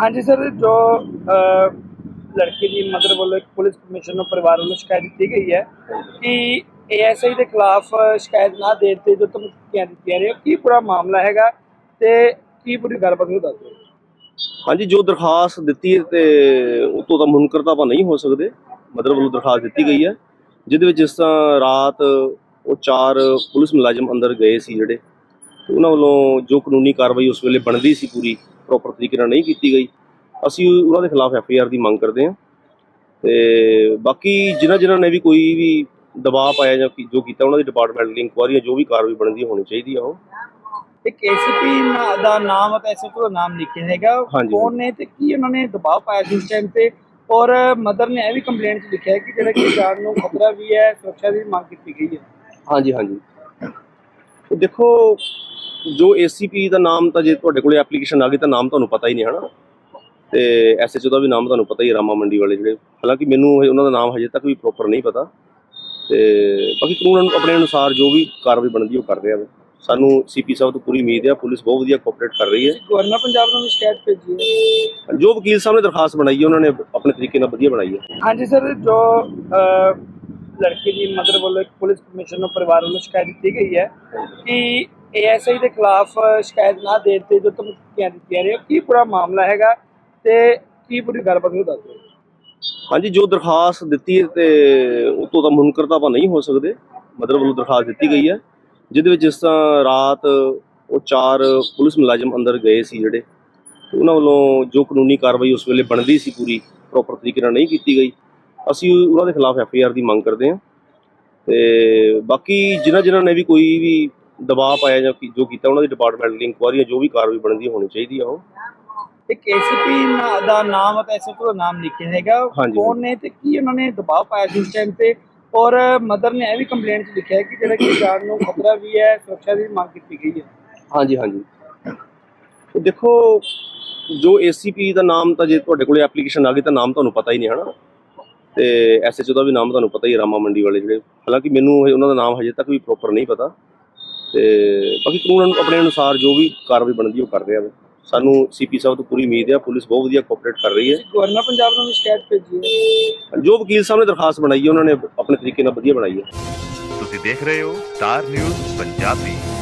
ਹਾਂਜੀ ਸਰ, ਜੋ ਲੜਕੀ ਦੀ ਮਦਰ ਵੱਲੋਂ ਇੱਕ ਪੁਲਿਸ ਕਮਿਸ਼ਨ ਨੂੰ ਪਰਿਵਾਰ ਵੱਲੋਂ ਸ਼ਿਕਾਇਤ ਦਿੱਤੀ ਗਈ ਹੈ ਕਿ ਏਐਸਆਈ ਦੇ ਖਿਲਾਫ ਸ਼ਿਕਾਇਤ ਨਾ ਦੇਣ ਤੇ ਜੋ ਧਮਕੀਆਂ ਦਿੱਤੀਆਂ ਨੇ ਕੀ ਪੂਰਾ ਮਾਮਲਾ ਹੈਗਾ ਤੇ ਕੀ ਪੂਰੀ ਗੱਲਬਾਤ ਨੂੰ ਦੱਸੋ ਹਾਂਜੀ, ਜੋ ਦਰਖਾਸਤ ਦਿੱਤੀ ਹੈ ਤੇ ਉਹ ਤੋਂ ਤਾਂ ਮੁਨਕਰ ਤਾਂ ਆਪਾਂ ਨਹੀਂ ਹੋ ਸਕਦੇ। ਮਦਰ ਵੱਲੋਂ ਦਰਖਾਸਤ ਦਿੱਤੀ ਗਈ ਹੈ, ਜਿਹਦੇ ਵਿੱਚ ਜਿਸ ਤਰ੍ਹਾਂ ਰਾਤ ਉਹ ਚਾਰ ਪੁਲਿਸ ਮੁਲਾਜ਼ਮ ਅੰਦਰ ਗਏ ਸੀ ਜਿਹੜੇ। ਉਹਨਾਂ ਵੱਲੋਂ ਜੋ ਕਾਨੂੰਨੀ ਕਾਰਵਾਈ ਉਸ ਵੇਲੇ ਬਣਦੀ ਸੀ ਪੂਰੀ ਪ੍ਰੋਪਰ ਤਰੀਕੇ ਨਾਲ ਨਹੀਂ ਕੀਤੀ ਗਈ। ਅਸੀਂ ਉਹਨਾਂ ਦੇ ਖਿਲਾਫ ਐਫ ਆਈ ਆਰ ਦੀ ਮੰਗ ਕਰਦੇ ਹਾਂ। ਤੇ ਬਾਕੀ ਜਿਨ੍ਹਾਂ ਜਿਨ੍ਹਾਂ ਨੇ ਵੀ ਕੋਈ ਵੀ ਦਬਾਅ ਪਾਇਆ ਜਾਂ ਕੀ- ਜੋ ਕੀਤਾ ਉਹਨਾਂ ਦੀ ਡਿਪਾਰਟਮੈਂਟਲ ਇਨਕੁਆਇਰੀ ਜੋ ਵੀ ਕਾਰਵਾਈ ਬਣਦੀ ਹੋਣੀ ਚਾਹੀਦੀ ਆ ਉਹ। ਇੱਕ ਏਸੀਪੀ ਦਾ ਨਾਮ ਅਤੇ ਐਸਐਚਓ ਦਾ ਨਾਮ ਲਿਖਿਆ ਹੈਗਾ। ਹਾਂਜੀ। ਕੌਣ ਨੇ ਤੇ ਕੀ ਉਹਨਾਂ ਨੇ ਦਬਾਅ ਪਾਇਆ ਸੀ ਉਸ ਟਾਈਮ ਤੇ? ਔਰ ਮਦਰ ਨੇ ਇਹ ਵੀ ਕੰਪਲੇਂਟ 'ਚ ਲਿਖਿਆ ਹੈ ਕਿ ਜਿਹੜਾ ਕਿ ਜਾਨ ਨੂੰ ਖਤਰਾ ਵੀ ਹੈ ਸੁਰੱਖਿਆ ਦੀ ਮੰਗ ਕੀਤੀ ਗਈ ਹੈ। ਹਾਂਜੀ ਹਾਂਜੀ। ਤੇ ਦੇਖੋ ਜੋ ਏਸੀਪੀ ਦਾ ਨਾਮ ਤਾਂ ਜੇ ਤੁਹਾਡੇ ਕੋਲੇ ਐਪਲੀਕੇਸ਼ਨ ਆ ਗਈ ਤਾਂ ਨਾਮ ਤੁਹਾਨੂੰ ਪਤਾ ਹੀ ਨਹੀਂ ਹਨਾ? ਤੇ ਐਸਐਚਓ ਦਾ ਵੀ ਨਾਮ ਤੁਹਾਨੂੰ ਪਤਾ ਹੀ ਹੈ ਰਾਮਾ ਮੰਡੀ ਵਾਲੇ ਜਿਹੜੇ। ਹਾਲਾਂਕਿ ਮੈਨੂੰ ਇਹ- ਉਹਨਾਂ ਦਾ ਨਾਮ ਹਜੇ ਤੱਕ ਵੀ ਪ੍ਰੋਪਰ ਨਹੀਂ ਪਤਾ। ਤੇ ਬਾਕੀ ਕਾਨੂੰਨ ਆਪਣੇ ਅਨੁਸਾਰ ਜੋ ਵੀ ਕਾਰਵਾਈ ਬਣਦੀ ਉਹ ਕਰ ਰਿਹਾ ਵਾ ਸਾਨੂੰ ਸੀਪੀ ਸਾਹਿਬ ਤੋਂ ਪੂਰੀ ਉਮੀਦ ਹੈ ਪੁਲਿਸ ਬਹੁਤ ਵਧੀਆ ਕੋਆਪਰੇਟ ਕਰ ਰਹੀ ਹੈ। ਗਵਰਨਰ ਪੰਜਾਬ ਨੂੰ ਵੀ ਸ਼ਿਕਾਇਤ ਭੇਜੀ ਹੈ। ਜੋ ਵਕੀਲ ਸਾਹਿਬ ਨੇ ਦਰਖਾਸਤ ਬਣਾਈ ਹੈ ਉਹਨਾਂ ਨੇ ਆਪਣੇ ਤਰੀਕੇ ਨਾਲ ਵਧੀਆ ਬਣਾਈ ਹੈ। ਹਾਂਜੀ ਸਰ ਜੋ ਅਹ, ਲੜਕੀ ਦੀ ਮਦਰ ਵੱਲੋਂ ਇੱਕ ਪੁਲਿਸ ਕਮਿਸ਼ਨ ਨੂੰ ਪਰਿਵਾਰ ਵੱਲੋਂ ਸ਼ਿਕਾਇਤ ਦਿੱਤੀ ਗਈ ਹੈ ਕਿ ਏਐਸਆਈ ਦੇ ਖਿਲਾਫ ਸ਼ਿਕਾਇਤ ਨਾ ਦੇਣ ਤੇ ਜੋ ਧਮਕੀਆਂ ਦਿੱਤੀਆਂ ਨੇ ਕੀ ਪੂਰਾ ਮਾਮਲਾ ਹੈਗਾ ਤੇ ਕੀ ਪੂਰੀ ਗੱਲਬਾਤ ਨੂੰ ਦੱਸੋ ਹਾਂਜੀ, ਜੋ ਦਰਖਾਸਤ ਦਿੱਤੀ ਹੈ ਤੇ ਉਹ ਤੋਂ ਤਾਂ ਮੁਨਕਰ ਤਾਂ ਆਪਾਂ ਨਹੀਂ ਹੋ ਸਕਦੇ ਮਦਰ ਵੱਲੋਂ ਦਰਖਾਸਤ ਦਿੱਤੀ ਗਈ ਹੈ, ਜਿਹਦੇ ਵਿੱਚ ਜਿਸ ਤਰ੍ਹਾਂ ਰਾਤ ਉਹ ਚਾਰ ਪੁਲਿਸ ਮੁਲਾਜ਼ਮ ਅੰਦਰ ਗਏ ਸੀ ਜਿਹੜੇ ਉਹਨਾਂ ਵੱਲੋਂ ਜੋ ਕਾਨੂੰਨੀ ਕਾਰਵਾਈ ਉਸ ਵੇਲੇ ਬਣਦੀ ਸੀ ਪੂਰੀ ਪ੍ਰੋਪਰ ਤਰੀਕੇ ਨਾਲ ਨਹੀਂ ਕੀਤੀ ਗਈ, ਅਸੀਂ ਉਹਨਾਂ ਦੇ ਖਿਲਾਫ ਐਫ ਆਈ ਆਰ ਦੀ ਮੰਗ ਕਰਦੇ ਹਾਂ, ਤੇ ਬਾਕੀ ਜਿਨ੍ਹਾਂ ਜਿਨ੍ਹਾਂ ਨੇ ਵੀ ਕੋਈ ਵੀ ਦਬਾਅ ਪਾਇਆ ਜਾਂ ਕੀ- ਜੋ ਕੀਤਾ ਉਹਨਾਂ ਦੀ ਡਿਪਾਰਟਮੈਂਟਲ ਇਨਕੁਆਇਰੀ ਜੋ ਵੀ ਕਾਰਵਾਈ ਬਣਦੀ ਹੋਣੀ ਚਾਹੀਦੀ ਆ ਉਹ। ਇੱਕ ਏਸੀਪੀ ਦਾ ਨਾਮ ਅਤੇ ਐਸਐਚਓ ਦਾ ਨਾਮ ਲਿਖਿਆ ਹੈਗਾ। ਹਾਂਜੀ। ਕੌਣ ਨੇ ਤੇ ਕੀ ਉਹਨਾਂ ਨੇ ਦਬਾਅ ਪਾਇਆ ਸੀ ਉਸ ਟਾਈਮ ਤੇ? ਔਰ ਮਦਰ ਨੇ ਇਹ ਵੀ ਕੰਪਲੇਂਟ 'ਚ ਲਿਖਿਆ ਹੈ ਕਿ ਜਿਹੜਾ ਕਿ ਜਾਨ ਨੂੰ ਖਤਰਾ ਵੀ ਹੈ ਸੁਰੱਖਿਆ ਦੀ ਮੰਗ ਕੀਤੀ ਗਈ ਹੈ। ਹਾਂਜੀ ਹਾਂਜੀ। ਤੇ ਦੇਖੋ ਜੋ ਏਸੀਪੀ ਦਾ ਨਾਮ ਤਾਂ ਜੇ ਤੁਹਾਡੇ ਕੋਲੇ ਐਪਲੀਕੇਸ਼ਨ ਆ ਗਈ ਤਾਂ ਨਾਮ ਤੁਹਾਨੂੰ ਪਤਾ ਹੀ ਨਹੀਂ ਹਨਾ? ਤੇ ਐਸਐਚਓ ਦਾ ਵੀ ਨਾਮ ਤੁਹਾਨੂੰ ਪਤਾ ਹੀ ਹੈ ਰਾਮਾ ਮੰਡੀ ਵਾਲੇ ਜਿਹੜੇ। ਹਾਲਾਂਕਿ ਮੈਨੂੰ ਉਹਨਾਂ ਦਾ ਨਾਮ ਹਜੇ ਤੱਕ ਵੀ ਪ੍ਰੋਪਰ ਨਹੀਂ ਪਤਾ। ਤੇ ਬਾਕੀ ਕਾਨੂੰਨ ਆਪਣੇ ਅਨੁਸਾਰ ਜੋ ਵੀ ਕਾਰਵਾਈ ਬਣਦੀ ਉਹ ਕਰ ਰਿਹਾ ਵਾ ਸਾਨੂੰ ਸੀਪੀ ਸਾਹਿਬ ਤੋਂ ਪੂਰੀ ਉਮੀਦ ਹੈ ਪੁਲਿਸ ਬਹੁਤ ਵਧੀਆ ਕੋਆਪਰੇਟ ਕਰ ਰਹੀ ਹੈ। ਗਵਰਨਰ ਪੰਜਾਬ ਨੂੰ ਵੀ ਸ਼ਿਕਾਇਤ ਭੇਜੀ ਹੈ? ਜੋ ਵਕੀਲ ਸਾਹਿਬ ਨੇ ਦਰਖਾਸਤ ਬਣਾਈ ਹੈ ਉਹਨਾਂ ਨੇ ਆਪਣੇ ਤਰੀਕੇ ਨਾਲ ਵਧੀਆ ਬਣਾਈ ਹੈ। ਤੁਸੀਂ ਦੇਖ ਰਹੇ ਹੋ ਸਟਾਰ ਨਿਊਜ਼ ਪੰਜਾਬੀ।